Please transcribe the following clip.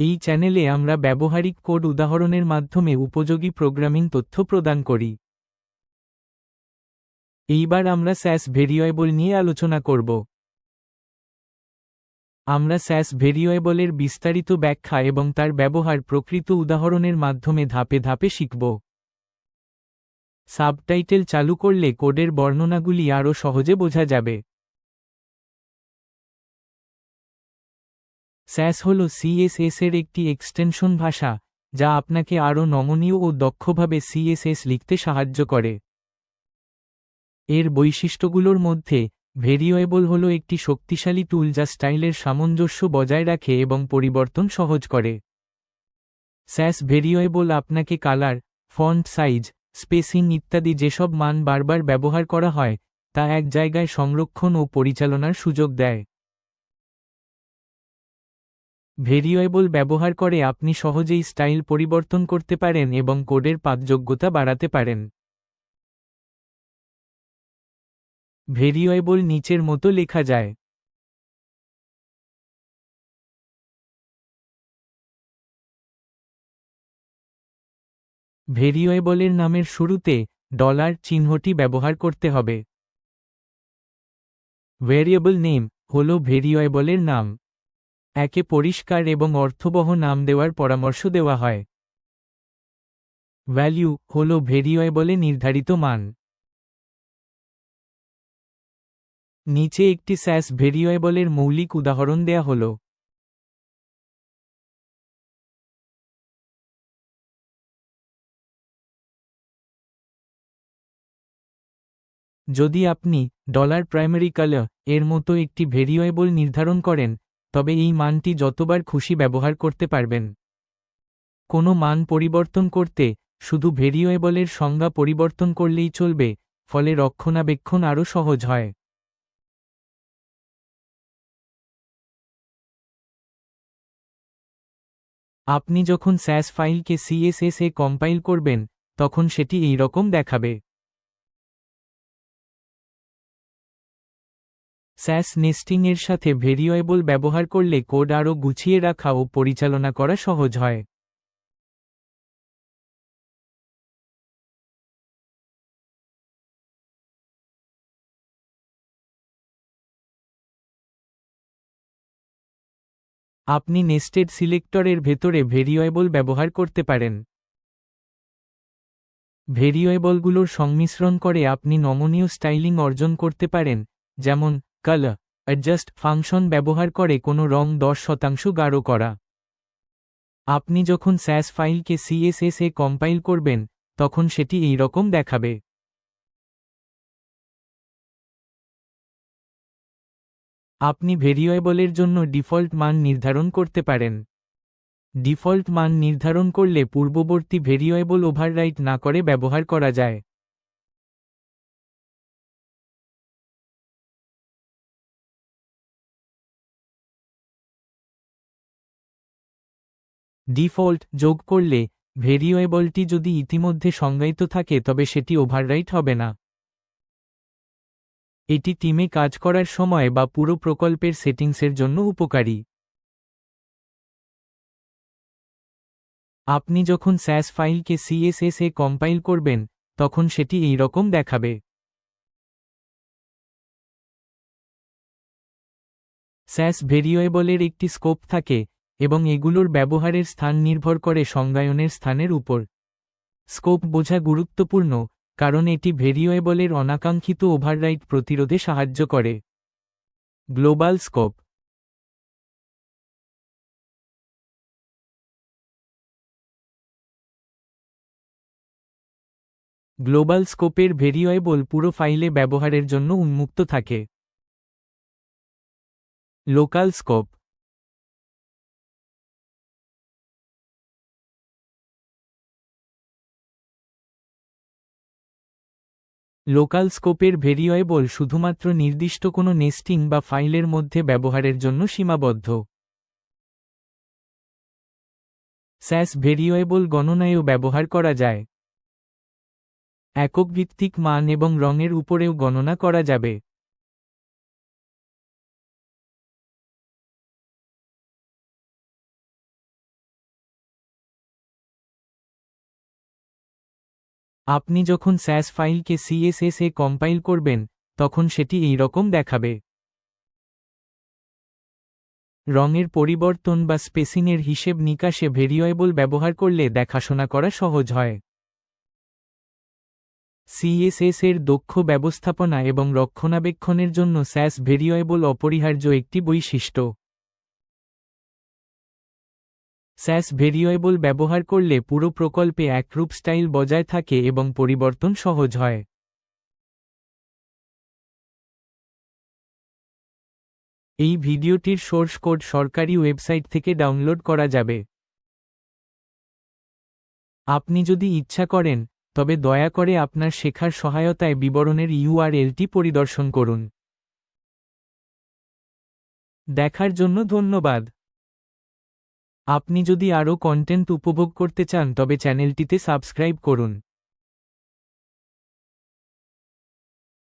এই চ্যানেলে আমরা ব্যবহারিক কোড উদাহরণের মাধ্যমে উপযোগী প্রোগ্রামিং তথ্য প্রদান করি। এইবার আমরা স্যাস ভেরিয়েবল নিয়ে আলোচনা করব। আমরা স্যাস ভেরিয়েবলের বিস্তারিত ব্যাখ্যা এবং তার ব্যবহার প্রকৃত উদাহরণের মাধ্যমে ধাপে ধাপে শিখব। সাবটাইটেল চালু করলে কোডের বর্ণনাগুলি আরও সহজে বোঝা যাবে। স্যাস হল সিএসএস এর একটি এক্সটেনশন ভাষা, যা আপনাকে আরও নমনীয় ও দক্ষভাবে সিএসএস লিখতে সাহায্য করে। এর বৈশিষ্ট্যগুলোর মধ্যে, ভেরিয়েবল হল একটি শক্তিশালী টুল যা স্টাইলের সামঞ্জস্য বজায় রাখে এবং পরিবর্তন সহজ করে। স্যাস ভেরিয়েবল আপনাকে কালার, ফন্ট সাইজ, স্পেসিং ইত্যাদি যেসব মান বারবার ব্যবহার করা হয়, তা এক জায়গায় সংরক্ষণ ও পরিচালনার সুযোগ দেয়। ভেরিয়েবল ব্যবহার করে আপনি সহজেই স্টাইল পরিবর্তন করতে পারেন এবং কোডের পাঠযোগ্যতা বাড়াতে পারেন। ভেরিয়েবল নিচের মতো লেখা যায়। ভেরিয়েবলের নামের শুরুতে ডলার চিহ্নটি ব্যবহার করতে হবে। ভেরিয়েবল নেম হল ভেরিয়েবলের নাম। একে পরিষ্কার এবং অর্থবহ নাম দেওয়ার পরামর্শ দেওয়া হয়। ভ্যালু হল ভেরিয়েবলে নির্ধারিত মান। নিচে একটি স্যাস ভেরিয়েবলের মৌলিক উদাহরণ দেয়া হল। যদি আপনি ডলার প্রাইমারি কালারের মতো একটি ভেরিয়েবল নির্ধারণ করেন তবে এই মানটি যতবার খুশি ব্যবহার করতে পারবেন। কোনো মান পরিবর্তন করতে শুধু ভেরিয়েবলের সংজ্ঞা পরিবর্তন করলেই চলবে, ফলে রক্ষণাবেক্ষণ আরও সহজ হয়। আপনি যখন স্যাস ফাইলকে সিএসএস এ কম্পাইল করবেন, তখন সেটি এই রকম দেখাবে। স্যাস নেস্টিং এর সাথে ভেরিয়েবল ব্যবহার করলে কোড আরও গুছিয়ে রাখা ও পরিচালনা করা সহজ হয়। আপনি নেস্টেড সিলেক্টরের ভেতরে ভেরিয়েবল ব্যবহার করতে পারেন। ভেরিয়েবলগুলোর সংমিশ্রণ করে আপনি নমনীয় স্টাইলিং অর্জন করতে পারেন, যেমন কালার অ্যাডজাস্ট ফাংশন ব্যবহার করে কোনো রং দশ শতাংশ গাঢ় করা। আপনি যখন স্যাস ফাইলকে সিএসএস কম্পাইল করবেন, তখন সেটি এই রকম দেখাবে। আপনি ভেরিয়েবলের জন্য ডিফল্ট মান নির্ধারণ করতে পারেন। ডিফল্ট মান নির্ধারণ করলে পূর্ববর্তী ভেরিয়েবল ওভাররাইট না করে ব্যবহার করা যায়। ডিফল্ট যোগ করলে, ভেরিয়েবলটি যদি ইতিমধ্যে সংজ্ঞায়িত থাকে তবে সেটি ওভাররাইট হবে না। এটি টিমে কাজ করার সময় বা পুরো প্রকল্পের সেটিংসের জন্য উপকারী। আপনি যখন স্যাস ফাইলকে সিএসএস এ কম্পাইল করবেন, তখন সেটি এই রকম দেখাবে। স্যাস ভেরিয়েবলের একটি স্কোপ থাকে এবং এগুলোর ব্যবহারের স্থান নির্ভর করে সংজ্ঞায়নের স্থানের উপর। স্কোপ বোঝা গুরুত্বপূর্ণ, কারণ এটি ভেরিয়েবলের অনাকাঙ্ক্ষিত ওভাররাইট প্রতিরোধে সাহায্য করে। Global scope. গ্লোবাল স্কোপের ভেরিয়েবল পুরো ফাইলে ব্যবহারের জন্য উন্মুক্ত থাকে। Local scope. লোকাল স্কোপের ভেরিয়েবল শুধুমাত্র নির্দিষ্ট কোনো নেস্টিং বা ফাইলের মধ্যে ব্যবহারের জন্য সীমাবদ্ধ। স্যাস ভেরিয়েবল গণনায়ও ব্যবহার করা যায়। একক ভিত্তিক মান এবং রঙের উপরেও গণনা করা যাবে। আপনি যখন স্যাস ফাইলকে সিএসএস এ কম্পাইল করবেন, তখন সেটি এই রকম দেখাবে। রঙের পরিবর্তন বা স্পেসিংয়ের হিসেব নিকাশে ভেরিয়েবল ব্যবহার করলে দেখাশোনা করা সহজ হয়। সিএসএস এর দক্ষ ব্যবস্থাপনা এবং রক্ষণাবেক্ষণের জন্য স্যাস ভেরিয়েবল অপরিহার্য একটি বৈশিষ্ট্য। স্যাস ভেরিয়েবল ব্যবহার করলে পুরো প্রকল্পে একরূপ স্টাইল বজায় থাকে এবং পরিবর্তন সহজ হয়। এই ভিডিওটির সোর্স কোড সরকারি ওয়েবসাইট থেকে ডাউনলোড করা যাবে। আপনি যদি ইচ্ছা করেন, তবে দয়া করে আপনার শেখার সহায়তায় বিবরণের ইউআরএলটি পরিদর্শন করুন। দেখার জন্য ধন্যবাদ। আপনি যদি আরও কন্টেন্ট উপভোগ করতে চান তবে চ্যানেলটিতে সাবস্ক্রাইব করুন।